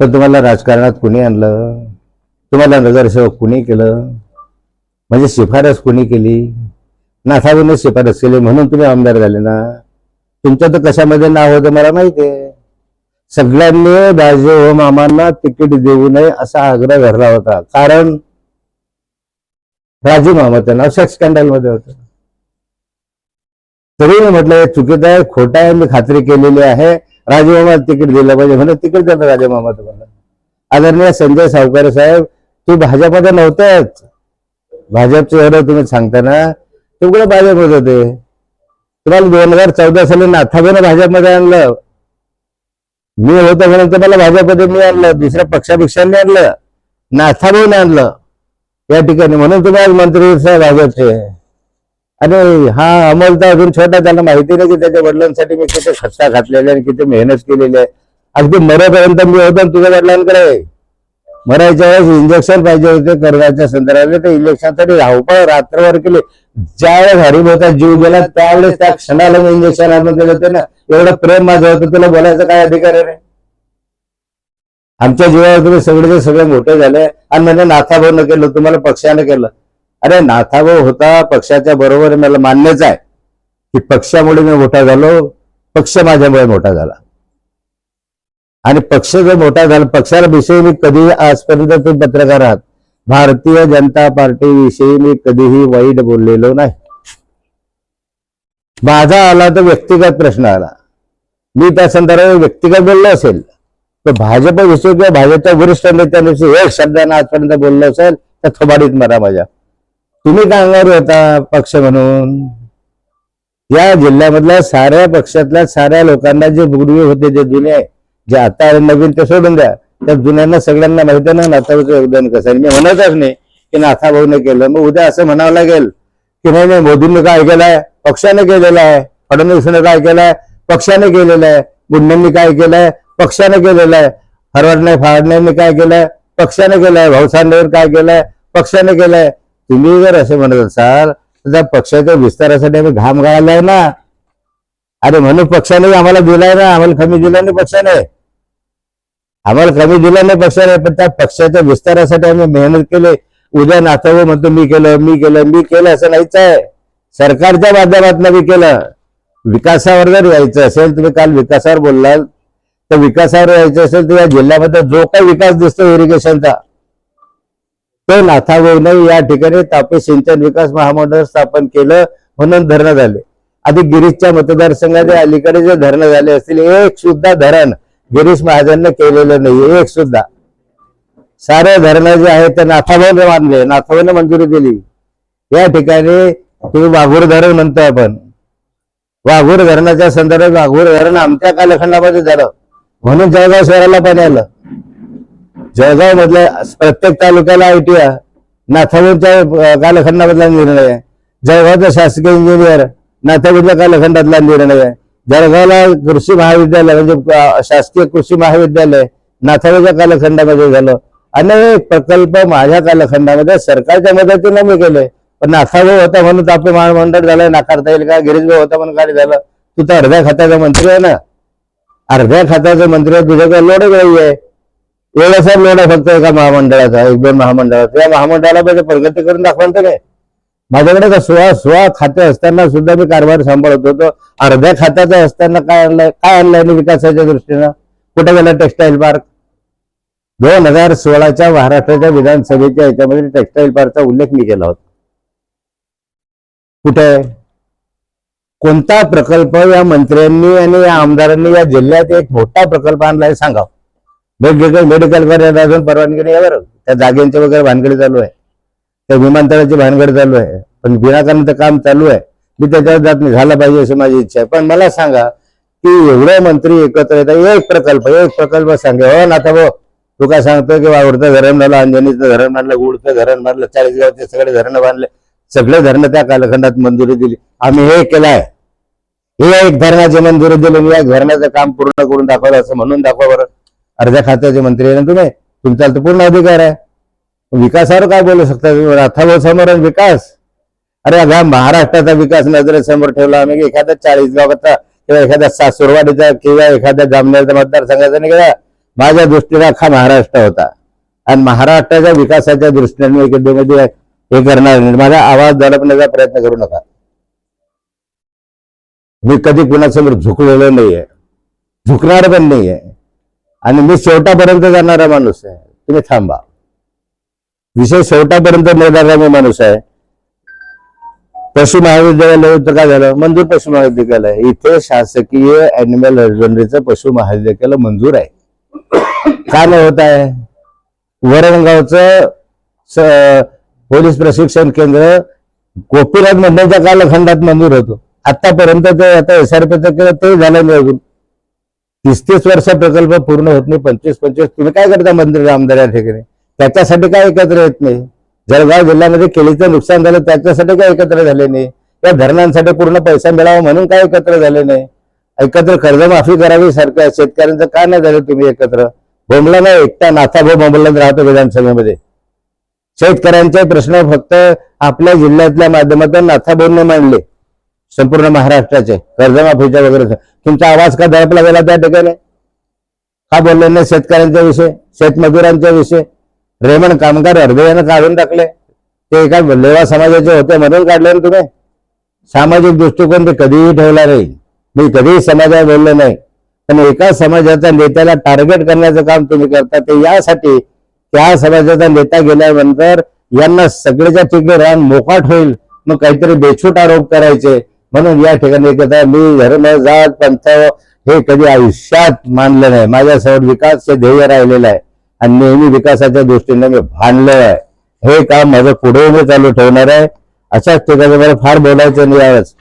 पण तुम्हाला राजकारणात कुणी आणलं? तुम्हाला नगरसेवक कुणी केलं? म्हणजे शिफारस कुणी केली? नाथाबूने शिफारस केली म्हणून तुम्ही आमदार झाले ना? तुमचं तर कशामध्ये नाव होतं मला माहिती आहे सगळ्यांनी राजे हो मामांना तिकीट देऊ नये असा आग्रह धरला होता. कारण राजू मामाचं नाव सेक्स स्कॅन्डलमध्ये होतं. तरी मी म्हटलं हे चुकीचं आहे खोटं आहे मी खात्री केलेली आहे. राजमामा तिकीट दिलं पाहिजे म्हणून तिकीट दिलं राजेमामा तुम्हाला. आदरणीय संजय सावकार साहेब तू भाजपमध्ये नव्हताच. भाजपचं एवढं तुम्ही सांगता ना तुमकडे भाजपमध्ये होते? तुम्हाला दोन हजार चौदा साली नाथाबेनं भाजपमध्ये आणलं. मी होतो म्हणून तुम्हाला भाजपमध्ये मी आणलं दुसऱ्या पक्षापेक्षांनी आणलं नाथाबेने आणलं. या ठिकाणी म्हणून तुम्ही आज मंत्री साहेब भाजपचे आणि हा अमल तर अजून छोटा त्याला माहिती नाही की त्याच्या वडिलांसाठी मी किती खट्टा घातलेला आणि किती मेहनत केलेली आहे. अगदी मरेपर्यंत मी होतो तुझ्या वडिलांकडे. मरायच्या वेळेस इंजेक्शन पाहिजे होते कर्जाच्या संदर्भात तर इंजेक्शनसाठी धावपळ रात्रभर केली. ज्या वेळेस हरिभोचा जीव गेला त्यावेळेस त्या क्षणाला मी इंजेक्शन आणून दिलं होतं ना. एवढं प्रेम माझं होतं तुला बोलायचं काय अधिकार आहे रे? आमच्या जीवावर तुम्ही सगळे सगळे मोठे झाले आणि म्हणजे नाथाभाऊनं केलं तुम्हाला पक्षाने केलं. अरे नाथाभाऊ होता पक्षाच्या बरोबर मला मान्यच आहे. की पक्षामुळे मी मोठा झालो पक्ष माझ्यामुळे मोठा झाला. आणि पक्ष जो मोठा झाला पक्षाला विषयी मी कधी आजपर्यंत तुम्ही पत्रकार आहात. भारतीय जनता पार्टी विषयी मी कधीही वाईट बोललेलो नाही. माझा आला तर व्यक्तिगत प्रश्न आला. मी त्या संदर्भात व्यक्तिगत बोललो असेल. तर भाजपविषयी किंवा भाजपच्या वरिष्ठ नेत्यांविषयी एक शब्दानं आजपर्यंत बोललो असेल तर थोबाडीत मरा माझ्या. तुम्ही काय होता पक्ष म्हणून. या जिल्ह्यामधल्या साऱ्या पक्षातल्या साऱ्या लोकांना जे पूर्वी होते जे जुने जे आता नवीन ते सोडून द्या. त्या जुन्यांना सगळ्यांना माहिती ना नाथाभाऊचं योगदान कसं आहे. मी म्हणतच नाही की नाथाभाऊने केलं. मग उद्या असं म्हणावं लागेल की नाही नाही मोदींनी काय केलंय? पक्षाने केलेलं आहे. फडणवीसने काय केलंय? पक्षाने केलेलं आहे. गुंडांनी काय केलंय? पक्षाने केलेलं आहे. हरवडणे फाडण्याने काय केलंय? पक्षाने केलंय. भाऊसांडेवर काय केलंय? पक्षाने केलंय. तुम्ही जर असे म्हणत असाल तर त्या पक्षाच्या विस्तारासाठी आम्ही घाम गाळलाय ना. अरे म्हणून पक्षाने आम्हाला दिलाय ना आम्हाला कमी दिला नाही पक्षाने. आम्हाला कमी दिला नाही पक्षाने पण त्या पक्षाच्या विस्तारासाठी आम्ही मेहनत केली. उद्या नाथावं म्हणतो मी केलं मी केलं मी केलं असं नाहीच आहे. सरकारच्या माध्यमातून मी केलं. विकासावर जर यायचं असेल तुम्ही काल विकासावर बोललाल तर विकासावर यायचं असेल तर या जिल्ह्यामध्ये जो काही विकास दिसतो इरिगेशनचा तर नाथाभाऊने या ठिकाणी तापी सिंचन विकास महामंडळ स्थापन केलं म्हणून धरणं झाले. आधी गिरीशच्या मतदारसंघाच्या अलीकडे जे धरणं झाले असतील एक सुद्धा धरण गिरीश महाजनने केलेलं नाही एक सुद्धा. सारे धरणं जे आहेत ते नाथाभाऊने मानले नाथाभाऊने मंजुरी दिली. या ठिकाणी तुम्ही वाघूर धरण म्हणतोय आपण. वाघूर धरणाच्या संदर्भात वाघूर धरण आमच्या कालखंडामध्ये झालं. म्हणून जळगाव शहराला पाणी आलं. जळगाव मधल्या प्रत्येक तालुक्याला आयटीआ आहे नाथापूरच्या कालखंडामधला निर्णय आहे. जळगावचा शासकीय इंजिनियर नाथापूरच्या कालखंडातला निर्णय आहे. जळगावला कृषी महाविद्यालय म्हणजे शासकीय कृषी महाविद्यालय नाथापूरच्या कालखंडामध्ये झालं. अनेक प्रकल्प माझ्या कालखंडामध्ये सरकारच्या मदतीने मी केले. पण नाथाभाऊ होता म्हणून आपलं महामंडळ झालं नाकारता येईल का? गिरीशभाऊ होता म्हणून काय झालं. तू तर अर्ध्या खात्याचा मंत्री आहे ना? अर्ध्या खात्याचा मंत्री आहे तुझ्याकडे लोड वेळी आहे. एवढा सर आहे फक्त एका महामंडळाचा एक दोन महामंडळाचा. या महामंडळाला म्हणजे प्रगती करून दाखवा तर तुम्ही. माझ्याकडे का सोळा सोळा खाते असताना सुद्धा मी कारभार सांभाळत होतो. अर्ध्या खात्याचा असताना काय आणलंय काय आणलंय मी विकासाच्या दृष्टीनं? कुठे गेला टेक्सटाईल पार्क दोन हजार सोळाच्या महाराष्ट्राच्या विधानसभेच्या याच्यामध्ये टेक्सटाईल पार्कचा उल्लेख मी केला होता. कुठे? कोणता प्रकल्प या मंत्र्यांनी आणि या आमदारांनी या जिल्ह्यात एक मोठा प्रकल्प आणलाय सांगाव वेगवेगळे मेडिकल करायला अजून परवानगी नाही बरं. त्या जागेंची वगैरे भानगडी चालू आहे. त्या विमानतळाची भानगडी चालू आहे. पण विनाकारण काम चालू आहे. मी त्याच्यावर जात नाही. झालं पाहिजे अशी माझी इच्छा आहे. पण मला सांगा की एवढे मंत्री एकत्र येतात. एक प्रकल्प एक प्रकल्प सांगे. हो नाथा भाऊ तू काय सांगतो की वावरतं धरण झालं अंजनीचं धरण मारलं गुडचं धरण मारलं चाळीसगावचे सगळे धरणं बांधले. सगळे धरणं त्या कालखंडात मंजुरी दिली. आम्ही हे केलंय. हे एक धरणाची मंजुरी दिली. मी या धरणाचं काम पूर्ण करून दाखवलं असं म्हणून दाखवा बरं. अर्ध्या खात्याचे मंत्री आहे ना तुम्ही? तुमचा तर पूर्ण अधिकार आहे. विकासावर काय बोलू शकता तुम्ही? रथाभाऊ समोर विकास. अरे अगा महाराष्ट्राचा विकास नजरेसमोर ठेवला आम्ही एखाद्या चाळीस गावाचा किंवा एखाद्या सासुरवाडीचा किंवा एखाद्या जामनेरचा मतदारसंघाचा नाही का? माझ्या दृष्टीने अख्खा महाराष्ट्र होता. आणि महाराष्ट्राच्या विकासाच्या दृष्टीने मी हे करणार नाही. माझा आवाज दडपण्याचा प्रयत्न करू नका. मी कधी कुणासमोर झुकलेलो नाहीये. झुकणार पण नाहीये. आणि मी शेवटापर्यंत जाणारा माणूस आहे. तुम्ही थांबा. विषय शेवटापर्यंत नेणारा मी माणूस आहे. पशु महाविद्यालय होतं काय झालं? मंजूर पशु महाविद्यालय इथे शासकीय अॅनिमल हजबंडरीचं पशु महाविद्यालय मंजूर आहे. काय नाही होत आहे? वरणगावचं स- पोलीस प्रशिक्षण केंद्र गोपीनाथ मंडळच्या कालखंडात मंजूर होतो. आतापर्यंत ते आता एसआरपीचं केलं ते झालं नाही अजून. तीस तीस वर्ष प्रकल्प पूर्ण होत नाही पंचवीस पंचवीस तुम्ही काय करता मंत्री आमदार या ठिकाणी? त्याच्यासाठी काय एकत्र येत नाही? जळगाव जिल्ह्यामध्ये केळीचं नुकसान झालं त्याच्यासाठी काय एकत्र झाले नाही? या धरणांसाठी पूर्ण पैसा मिळावा म्हणून काय एकत्र झाले नाही? एकत्र कर्जमाफी करावी सरकार शेतकऱ्यांचं का नाही झालं तुम्ही एकत्र? बोंबला नाही एकटा नाथाभाऊ बोंबलत राहतो विधानसभेमध्ये. शेतकऱ्यांचे प्रश्न फक्त आपल्या जिल्ह्यातल्या माध्यमातून नाथाभाऊंनी मांडले. संपूर्ण महाराष्ट्राचे कर्जमाफीच्या वगैरे तुमचा आवाज का दडपला गेला त्या ठिकाणी? का बोलले नाही शेतकऱ्यांच्या विषय शेतमजुरांच्या विषय? रेमण कामगार अर्धयानं काढून टाकले. ते एका लेवा समाजाचे होते म्हणून काढले ना तुम्ही. सामाजिक दृष्टिकोन ते कधीही ठेवला नाही. मी कधीही समाजाला बोललो नाही. पण एका समाजाच्या नेत्याला टार्गेट करण्याचं काम तुम्ही करता ते यासाठी त्या समाजाचा नेता गेल्यानंतर यांना सगळ्याच्या ठिकाणी राहून मोकाट होईल. मग काहीतरी बेछूट आरोप करायचे. म्हणून या ठिकाणी एकदा मी धर्म जात पंथ हे कधी आयुष्यात मानलं नाही. माझ्यासमोर विकास हे ध्येय राहिलेलं आहे. आणि नेहमी विकासाच्या दृष्टीने मी भांडलं आहे हे काम माझं पुढे चालू ठेवणार आहे. अशाच ठिकाणी मला फार बोलायचं नाही यावेळेस